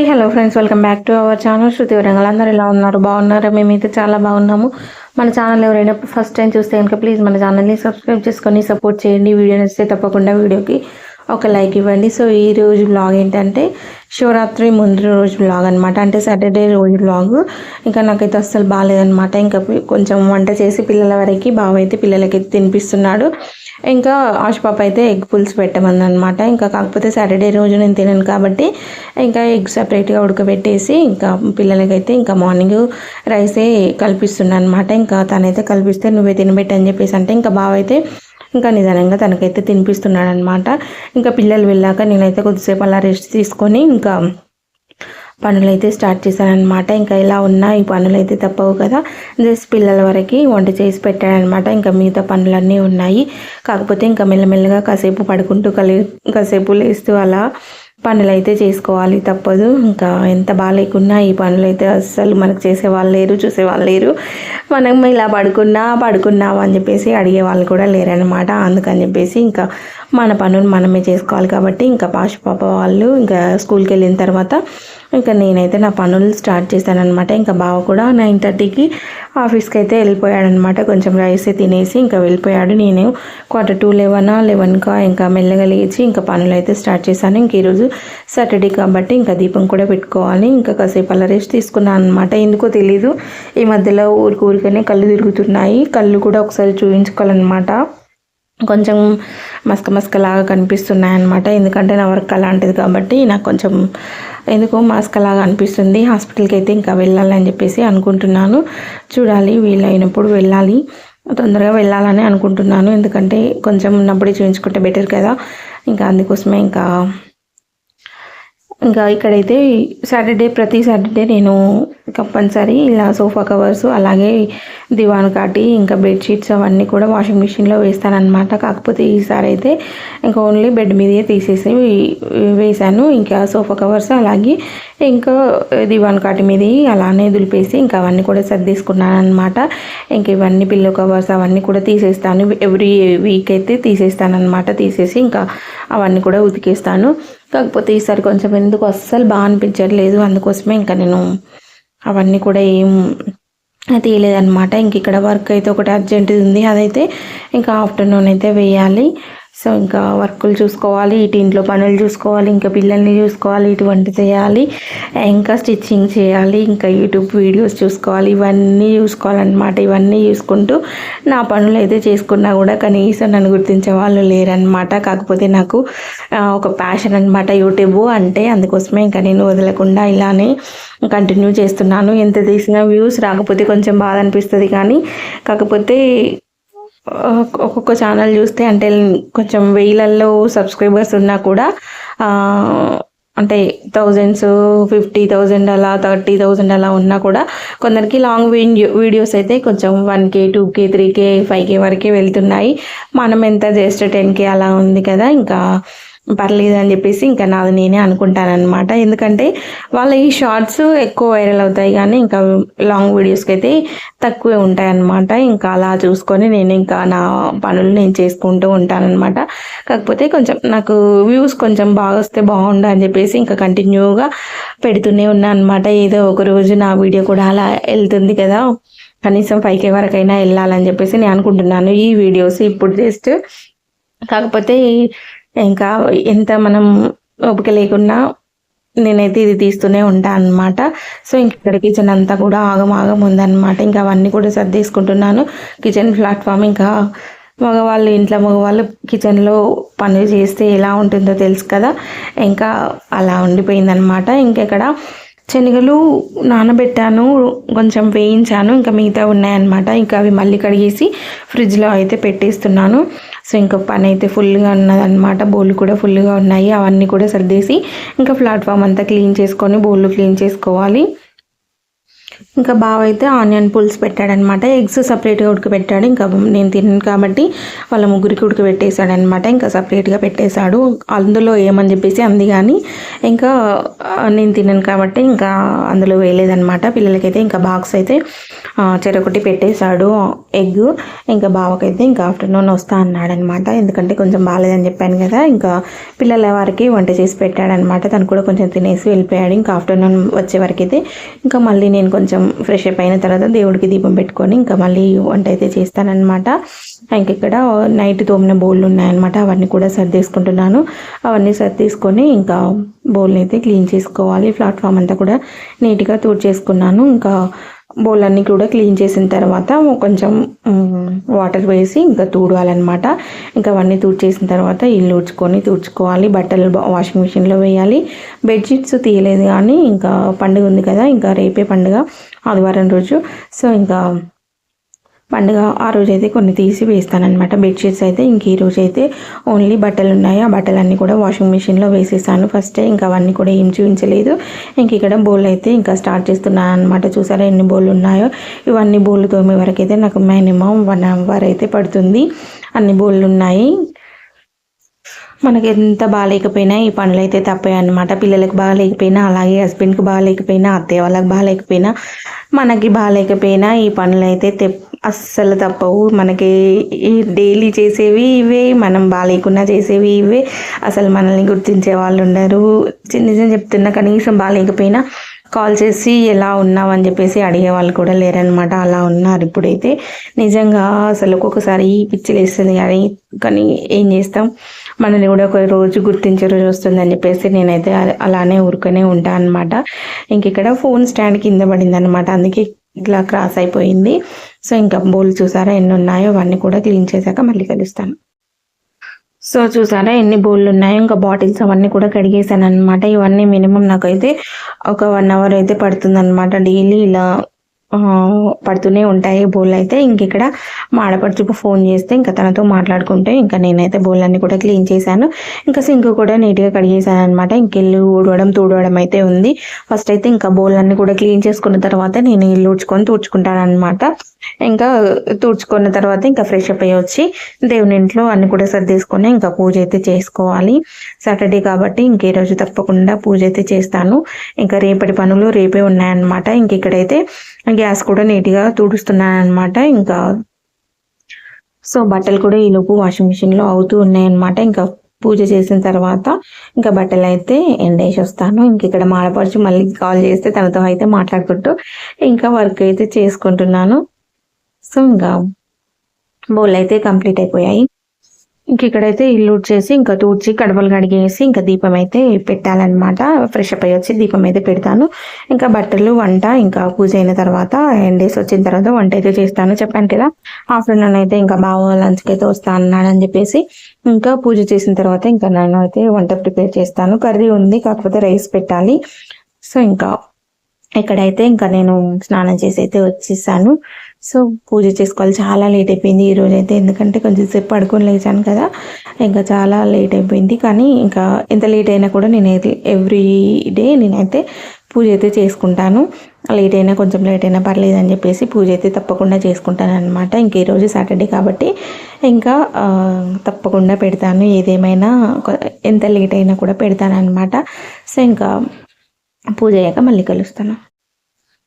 Hi hello friends. Welcome back to our channel. Shruti Warangal. అందరు ఎలా ఉన్నారు? బాగున్నారా? మేమైతే చాలా బాగున్నాము. మన ఛానల్ ఎవరైనా ఫస్ట్ టైం చూస్తే కనుక ప్లీజ్ మన ఛానల్ని సబ్స్క్రైబ్ చేసుకొని సపోర్ట్ చేయండి. వీడియో నచ్చితే తప్పకుండా వీడియోకి ఒక లైక్ ఇవ్వండి. సో ఈ రోజు బ్లాగ్ ఏంటంటే శివరాత్రి ముందు రోజు బ్లాగ్ అనమాట అంటే సాటర్డే రోజు బ్లాగ్ ఇంకా నాకైతే అస్సలు బాగాలేదనమాట ఇంకా కొంచెం వంట చేసి పిల్లల వరకు బావ అయితే పిల్లలకి తినిపిస్తున్నాడు. ఇంకా ఆశపాప అయితే ఎగ్ పుల్స్ పెట్టమంది అనమాట ఇంకా కాకపోతే సాటర్డే రోజు నేను తినను కాబట్టి ఇంకా ఎగ్ సపరేట్గా ఉడకబెట్టేసి ఇంకా పిల్లలకైతే ఇంకా మార్నింగ్ రైసే కల్పిస్తున్నాను అనమాట ఇంకా తనైతే కల్పిస్తే నువ్వే తినబెట్టని చెప్పేసి అంటే ఇంకా బావ అయితే ఇంకా నిదానంగా తనకైతే తినిపిస్తున్నాడు అనమాట ఇంకా పిల్లలు వెళ్ళాక నేనైతే కొద్దిసేపు అలా రెస్ట్ తీసుకొని ఇంకా పనులైతే స్టార్ట్ చేశానమాట ఇంకా ఇలా ఉన్నా ఈ పనులు అయితే తప్పవు కదా. జస్ట్ పిల్లల వరకు వంట చేసి పెట్టానమాట ఇంకా మిగతా పనులన్నీ ఉన్నాయి. కాకపోతే ఇంకా మెల్లమెల్లగా కాసేపు పడుకుంటూ కలి కాసేపు లేస్తూ అలా పనులు అయితే చేసుకోవాలి తప్పదు. ఇంకా ఎంత బాగాలేకున్నా ఈ పనులు అయితే అస్సలు మనకు చేసేవాళ్ళు లేరు చూసేవాళ్ళు లేరు. మనం ఇలా పడుకున్నా పడుకున్నాము అని చెప్పేసి అడిగే వాళ్ళు కూడా లేరనమాట అందుకని చెప్పేసి ఇంకా మన పనులు మనమే చేసుకోవాలి కాబట్టి ఇంకా పాష పాప వాళ్ళు ఇంకా స్కూల్కి వెళ్ళిన తర్వాత ఇంకా నేనైతే నా పనులు స్టార్ట్ చేశానమాట ఇంకా బావ కూడా నైన్ థర్టీకి ఆఫీస్కి అయితే వెళ్ళిపోయాడనమాట కొంచెం రైస్ తినేసి ఇంకా వెళ్ళిపోయాడు. నేను క్వార్టర్ టూ లెవెన్ లెవెన్కా ఇంకా మెల్లగా లేచి ఇంకా పనులు అయితే స్టార్ట్ చేశాను. ఇంక ఈరోజు సాటర్డే కాబట్టి ఇంకా దీపం కూడా పెట్టుకోవాలి. ఇంకా కాసేపు అలా రెస్ట్ తీసుకున్నాను అనమాట ఎందుకో తెలీదు. ఈ మధ్యలో ఊరికి ఊరికనే కళ్ళు తిరుగుతున్నాయి. కళ్ళు కూడా ఒకసారి చూపించుకోవాలన్నమాట కొంచెం మస్క మస్కలాగా కనిపిస్తున్నాయి అన్నమాట. ఎందుకంటే నా వర్క్ అలాంటిది కాబట్టి నాకు కొంచెం ఎందుకో మాస్క్ లాగా అనిపిస్తుంది. హాస్పిటల్కి అయితే ఇంకా వెళ్ళాలని చెప్పేసి అనుకుంటున్నాను. చూడాలి వీలైనప్పుడు వెళ్ళాలి. తొందరగా వెళ్ళాలని అనుకుంటున్నాను. ఎందుకంటే కొంచెం ఉన్నప్పుడే చూపించుకుంటే బెటర్ కదా. ఇంకా అందుకోసమే ఇంకా ఇంకా ఇక్కడైతే సాటర్డే ప్రతి సాటర్డే నేను కంపల్సరీ ఇలా సోఫా కవర్స్ అలాగే దివాన్ కాటి ఇంకా బెడ్షీట్స్ అవన్నీ కూడా వాషింగ్ మిషన్లో వేస్తానన్నమాట. కాకపోతే ఈసారి అయితే ఇంకా ఓన్లీ బెడ్ మీదే తీసేసి వేసాను ఇంకా సోఫా కవర్స్ అలాగే ఇంకా దివాన్ కాటి మీద అలానే దులిపేసి ఇంకా అవన్నీ కూడా సర్దేసుకున్నాను అనమాట ఇంకా ఇవన్నీ పిల్లో కవర్స్ అవన్నీ కూడా తీసేస్తాను. ఎవ్రీ వీక్ అయితే తీసేస్తాను అనమాట తీసేసి ఇంకా అవన్నీ కూడా ఉతికేస్తాను. కాకపోతే ఈసారి కొంచెం ఎందుకు అస్సలు బాగా అనిపించట్లేదు. అందుకోసమే ఇంకా నేను అవన్నీ కూడా ఏం తీయలేదన్నమాట. ఇంక ఇక్కడ వర్క్ అయితే ఒకటి అర్జెంట్ ఉంది. అదైతే ఇంకా ఆఫ్టర్నూన్ అయితే వేయాలి. సో ఇంకా వర్కులు చూసుకోవాలి ఇటు ఇంట్లో పనులు చూసుకోవాలి ఇంకా పిల్లల్ని చూసుకోవాలి ఇటువంటి చేయాలి. ఇంకా స్టిచ్చింగ్ చేయాలి ఇంకా యూట్యూబ్ వీడియోస్ చూసుకోవాలి. ఇవన్నీ చూసుకోవాలన్నమాట. ఇవన్నీ చూసుకుంటూ నా పనులు అయితే చేసుకున్నా కూడా కనీసం నన్ను గుర్తించే వాళ్ళు లేరనమాట కాకపోతే నాకు ఒక ప్యాషన్ అనమాట యూట్యూబ్ అంటే. అందుకోసమే ఇంకా నేను వదలకుండా ఇలానే కంటిన్యూ చేస్తున్నాను. ఎంత తీసినా వ్యూస్ రాకపోతే కొంచెం బాధ అనిపిస్తుంది కానీ కాకపోతే ఒక్కొక్క ఛానల్ చూస్తే అంటే కొంచెం వెయ్యిలలో సబ్స్క్రైబర్స్ ఉన్నా కూడా అంటే థౌజండ్స్ ఫిఫ్టీ థౌజండ్ అలా థర్టీ థౌజండ్ అలా ఉన్నా కూడా కొందరికి లాంగ్ వీడియో వీడియోస్ అయితే కొంచెం one K two K three K five K వరకే వెళ్తున్నాయి. మనం ఎంత జస్ట్ టెన్ కే అలా ఉంది కదా. ఇంకా పర్లేదు అని చెప్పేసి ఇంకా నాది నేనే అనుకుంటానమాట ఎందుకంటే వాళ్ళ ఈ షార్ట్స్ ఎక్కువ వైరల్ అవుతాయి కానీ ఇంకా లాంగ్ వీడియోస్కి అయితే తక్కువే ఉంటాయి అన్నమాట ఇంకా అలా చూసుకొని నేను ఇంకా నా పనులు నేను చేసుకుంటూ ఉంటానన్నమాట. కాకపోతే కొంచెం నాకు వ్యూస్ కొంచెం బాగా వస్తే బాగుండు అని చెప్పేసి ఇంకా కంటిన్యూగా పెడుతూనే ఉన్నా అనమాట ఏదో ఒక రోజు నా వీడియో కూడా అలా వెళ్తుంది కదా. కనీసం ఫైవ్ కే వరకైనా వెళ్ళాలని చెప్పేసి నేను అనుకుంటున్నాను ఈ వీడియోస్ ఇప్పుడు జస్ట్. కాకపోతే ఇంకా ఎంత మనం ఓపిక లేకుండా నేనైతే ఇది తీస్తూనే ఉంటాను అనమాట సో ఇంక ఇక్కడ కిచెన్ అంతా కూడా ఆగమాగం ఉందన్నమాట. ఇంకా అవన్నీ కూడా సర్దేసుకుంటున్నాను. కిచెన్ ప్లాట్ఫామ్ ఇంకా మగవాళ్ళు ఇంట్లో మగవాళ్ళు కిచెన్లో పనులు చేస్తే ఎలా ఉంటుందో తెలుసు కదా. ఇంకా అలా ఉండిపోయిందనమాట ఇంకెక్కడ శనగలు నానబెట్టాను కొంచెం వేయించాను ఇంకా మిగతా ఉన్నాయన్నమాట. ఇంకా అవి మళ్ళీ కడిగేసి ఫ్రిడ్జ్లో అయితే పెట్టేస్తున్నాను. సో ఇంకా పని అయితే ఫుల్గా ఉన్నదన్నమాట. బోళ్ళు కూడా ఫుల్గా ఉన్నాయి. అవన్నీ కూడా సర్దేసి ఇంకా ప్లాట్ఫామ్ అంతా క్లీన్ చేసుకొని బోళ్ళు క్లీన్ చేసుకోవాలి. ఇంకా బావ అయితే ఆనియన్ పులుసు పెట్టాడనమాట. ఎగ్స్ సపరేట్గా ఉడకబెట్టాడు. ఇంకా నేను తిన్నాను కాబట్టి వాళ్ళ ముగ్గురికి ఉడకబెట్టేశాడు అనమాట ఇంకా సపరేట్గా పెట్టేశాడు. అందులో ఏమని చెప్పేసి అంది కానీ ఇంకా నేను తిన్నాను కాబట్టి ఇంకా అందులో వేయలేదనమాట. పిల్లలకైతే ఇంకా బాక్స్ అయితే చెరొకటి పెట్టేశాడు ఎగ్. ఇంకా బావకైతే ఇంకా ఆఫ్టర్నూన్ వస్తా అన్నాడు అనమాట ఎందుకంటే కొంచెం బాగాలేదని చెప్పాను కదా. ఇంకా పిల్లల వారికి వంట చేసి పెట్టాడనమాట. తను కూడా కొంచెం తినేసి వెళ్ళిపోయాడు. ఇంకా ఆఫ్టర్నూన్ వచ్చే వరకు అయితే ఇంకా మళ్ళీ నేను కొంచెం ఫ్రెష్ అప్ అయిన తర్వాత దేవుడికి దీపం పెట్టుకొని ఇంకా మళ్ళీ వంట అయితే చేస్తానన్నమాట. ఇంక ఇక్కడ నైట్ తోమిన బౌళ్ళు ఉన్నాయన్నమాట. అవన్నీ కూడా సర్దేసుకుంటున్నాను. అవన్నీ సర్దేసుకొని ఇంకా బౌల్ని అయితే క్లీన్ చేసుకోవాలి. ప్లాట్ఫామ్ అంతా కూడా నీట్గా చేసుకున్నాను ఇంకా బౌల్ అన్నీ కూడా క్లీన్ చేసిన తర్వాత కొంచెం వాటర్ వేసి ఇంకా తూడాలన్నమాట. ఇంకా అవన్నీ తూడ్చేసిన తర్వాత ఇల్లు ఊడ్చుకొని తూడ్చుకోవాలి. బట్టలు వాషింగ్ మిషన్లో వేయాలి. బెడ్షీట్స్ తీయలేదు కానీ ఇంకా పండుగ ఉంది కదా ఇంకా రేపే పండుగ ఆదివారం రోజు. సో ఇంకా పండుగ ఆ రోజు అయితే కొన్ని తీసి వేస్తానన్నమాట. బెడ్షీట్స్ అయితే ఇంక ఈ రోజు అయితే ఓన్లీ బట్టలు ఉన్నాయి. ఆ బట్టలన్నీ కూడా వాషింగ్ మిషన్లో వేసేసాను. ఫస్టే ఇంకా అవన్నీ కూడా ఏం చూపించలేదు. ఇంక ఇక్కడ బౌల్ అయితే ఇంకా స్టార్ట్ చేస్తున్నాను అనమాట చూసారా ఎన్ని బౌళ్ళు ఉన్నాయో? ఇవన్నీ బోళ్ళు తోమే వరకు అయితే నాకు మినిమం వన్ అవర్ అయితే పడుతుంది. అన్ని బౌళ్ళు ఉన్నాయి. మనకి ఎంత బాగాలేకపోయినా ఈ పనులు అయితే తప్పాయన్నమాట పిల్లలకు బాగాలేకపోయినా అలాగే హస్బెండ్కి బాగాలేకపోయినా అత్తయ్య వాళ్ళకి బాగాలేకపోయినా మనకి బాగాలేకపోయినా ఈ పనులు అయితే అస్సలు తప్పవు. మనకి డైలీ చేసేవి ఇవే మనం బాగాలేకుండా చేసేవి ఇవే. అసలు మనల్ని గుర్తించే వాళ్ళు ఉండరు. నిజం చెప్తున్నా కనీసం బాగాలేకపోయినా కాల్ చేసి ఎలా ఉన్నావు అని చెప్పేసి అడిగే వాళ్ళు కూడా లేరనమాట అలా ఉన్నారు ఇప్పుడైతే. నిజంగా అసలు ఒక్కొక్కసారి పిచ్చి లేస్తుంది కానీ కానీ ఏం చేస్తాం? మనల్ని కూడా ఒక రోజు గుర్తించే రోజు వస్తుందని చెప్పేసి నేనైతే అలానే ఊరుకునే ఉంటాను అనమాట ఇంక ఇక్కడ ఫోన్ స్టాండ్ కింద పడింది అనమాట అందుకే ఇట్లా క్రాస్ అయిపోయింది. సో ఇంకా బౌల్ చూసారా ఎన్ని ఉన్నాయో అవన్నీ కూడా క్లీన్ చేశాక మళ్ళీ కలుస్తాను. సో చూసారా ఎన్ని బౌళ్ళు ఉన్నాయో ఇంకా బాటిల్స్ అవన్నీ కూడా కడిగేసాను అనమాట ఇవన్నీ మినిమం నాకైతే ఒక వన్ అవర్ అయితే పడుతుంది అనమాట డైలీ ఇలా పడుతూనే ఉంటాయి బౌల్ అయితే ఇంక ఇక్కడ మా ఆడపడుచుకు ఫోన్ చేస్తే ఇంకా తనతో మాట్లాడుకుంటే ఇంకా నేనైతే బౌల్ అన్ని కూడా క్లీన్ చేశాను. ఇంకా సింక్ కూడా నీట్గా కడిగేసాను అనమాట ఇంకెల్లు ఊడవడం తూడవడం అయితే ఉంది. ఫస్ట్ అయితే ఇంకా బౌల్ అన్ని కూడా క్లీన్ చేసుకున్న తర్వాత నేను ఇల్లు ఊడ్చుకొని తూడ్చుకుంటాను అనమాట ఇంకా తుడుచుకున్న తర్వాత ఇంకా ఫ్రెష్ అప్ అయ్యి వచ్చి దేవుని ఇంట్లో అన్ని కూడా సర్దేసుకొని ఇంకా పూజ అయితే చేసుకోవాలి. సాటర్డే కాబట్టి ఇంక రోజు తప్పకుండా పూజ అయితే చేస్తాను. ఇంకా రేపటి పనులు రేపే ఉన్నాయన్నమాట. ఇంక ఇక్కడైతే గ్యాస్ కూడా నీట్గా తుడుస్తున్నాను అనమాట ఇంకా సో బట్టలు కూడా ఈలోపు వాషింగ్ మిషన్లో అవుతూ ఉన్నాయన్నమాట. ఇంకా పూజ చేసిన తర్వాత ఇంకా బట్టలు అయితే ఎండేసి వస్తాను. ఇంక ఇక్కడ మాడపరిచి మళ్ళీ కాల్ చేస్తే తనతో అయితే మాట్లాడుకుంటూ ఇంకా వర్క్ అయితే చేసుకుంటున్నాను. సో ఇంకా బౌల్ అయితే కంప్లీట్ అయిపోయాయి. ఇంక ఇక్కడైతే ఇల్లు చేసి ఇంకా తూడ్చి కడపలు కడిగేసి ఇంకా దీపం అయితే పెట్టాలన్నమాట. ఫ్రెష్ అప్ అయ్యి వచ్చి దీపం అయితే పెడతాను. ఇంకా బట్టలు వంట ఇంకా పూజ అయిన తర్వాత డేస్ వచ్చిన తర్వాత వంట అయితే చేస్తాను. చెప్పాను కదా ఆఫ్టర్నూన్ అయితే ఇంకా బావ లంచ్కి అయితే వస్తా అన్నాడని చెప్పేసి ఇంకా పూజ చేసిన తర్వాత ఇంకా నేను అయితే వంట ప్రిపేర్ చేస్తాను. కర్రీ ఉంది కాకపోతే రైస్ పెట్టాలి. సో ఇంకా ఇక్కడైతే ఇంకా నేను స్నానం చేసి అయితే వచ్చేసాను. సో పూజ చేసుకోవాలి. చాలా లేట్ అయిపోయింది ఈరోజు అయితే. ఎందుకంటే కొంచెం సేపు పడుకొని లేచాను కదా. ఇంకా చాలా లేట్ అయిపోయింది. కానీ ఇంకా ఎంత లేట్ అయినా కూడా నేనైతే ఎవ్రీ డే నేనైతే పూజ అయితే చేసుకుంటాను. లేట్ అయినా కొంచెం లేట్ అయినా పర్లేదు అని చెప్పేసి పూజ అయితే తప్పకుండా చేసుకుంటాను అనమాట ఇంక ఈరోజు సాటర్డే కాబట్టి ఇంకా తప్పకుండా పెడతాను. ఏదేమైనా ఎంత లేట్ అయినా కూడా పెడతాను అనమాట సో ఇంకా పూజ అయ్యాక మళ్ళీ కలుస్తాను.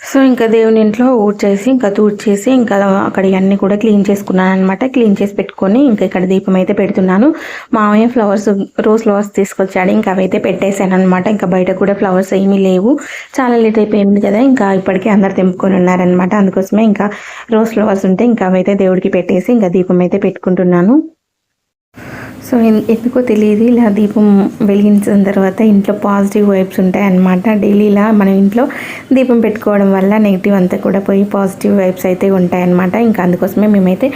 సో ఇంకా దేవుని ఇంట్లో ఊడ్చేసి ఇంకా తూడ్చేసి ఇంకా అక్కడ ఇవన్నీ కూడా క్లీన్ చేసుకున్నాను అనమాట క్లీన్ చేసి పెట్టుకొని ఇంకా ఇక్కడ దీపం అయితే పెడుతున్నాను. మామయ్య ఫ్లవర్స్ రోజ్ ఫ్లవర్స్ తీసుకొచ్చాడు. ఇంకా అవైతే పెట్టేశాను అనమాట ఇంకా బయట కూడా ఫ్లవర్స్ ఏమీ లేవు. చాలా లేట్ అయిపోయింది కదా. ఇంకా ఇప్పటికే అందరు తెంపుకొని ఉన్నారనమాట అందుకోసమే ఇంకా రోజ్ ఫ్లవర్స్ ఉంటే ఇంకా అవైతే దేవుడికి పెట్టేసి ఇంకా దీపం అయితే పెట్టుకుంటున్నాను. సో ఎందుకో తెలియదు ఇలా దీపం వెలిగించిన తర్వాత ఇంట్లో పాజిటివ్ వైబ్స్ ఉంటాయి అన్నమాట డైలీ ఇలా మనం ఇంట్లో దీపం పెట్టుకోవడం వల్ల నెగిటివ్ అంతా కూడా పోయి పాజిటివ్ వైబ్స్ అయితే ఉంటాయన్నమాట. ఇంకా అందుకోసమే మేమైతే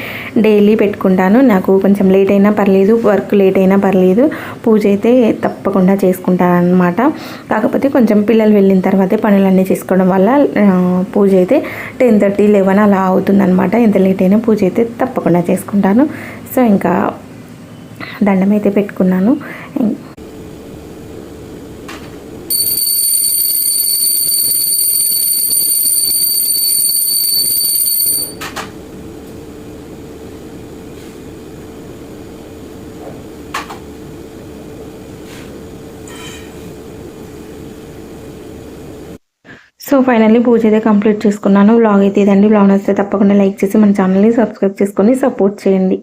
డైలీ పెట్టుకుంటాను. నాకు కొంచెం లేట్ అయినా పర్లేదు వర్క్ లేట్ అయినా పర్లేదు పూజ అయితే తప్పకుండా చేసుకుంటాను అనమాట కాకపోతే కొంచెం పిల్లలు వెళ్ళిన తర్వాతే పనులన్నీ చేసుకోవడం వల్ల పూజ అయితే టెన్ థర్టీ లెవెన్ అలా అవుతుందన్నమాట. ఎంత లేట్ అయినా పూజ అయితే తప్పకుండా చేసుకుంటాను. సో ఇంకా దండం అయితే పెట్టుకున్నాను. సో ఫైనల్లీ పూజ అయితే కంప్లీట్ చేసుకున్నాను. బ్లాగ్ అయితే ఇదండి. బ్లాగ్ నచ్చితే తప్పకుండా లైక్ చేసి మన ఛానల్ని సబ్స్క్రైబ్ చేసుకొని సపోర్ట్ చేయండి.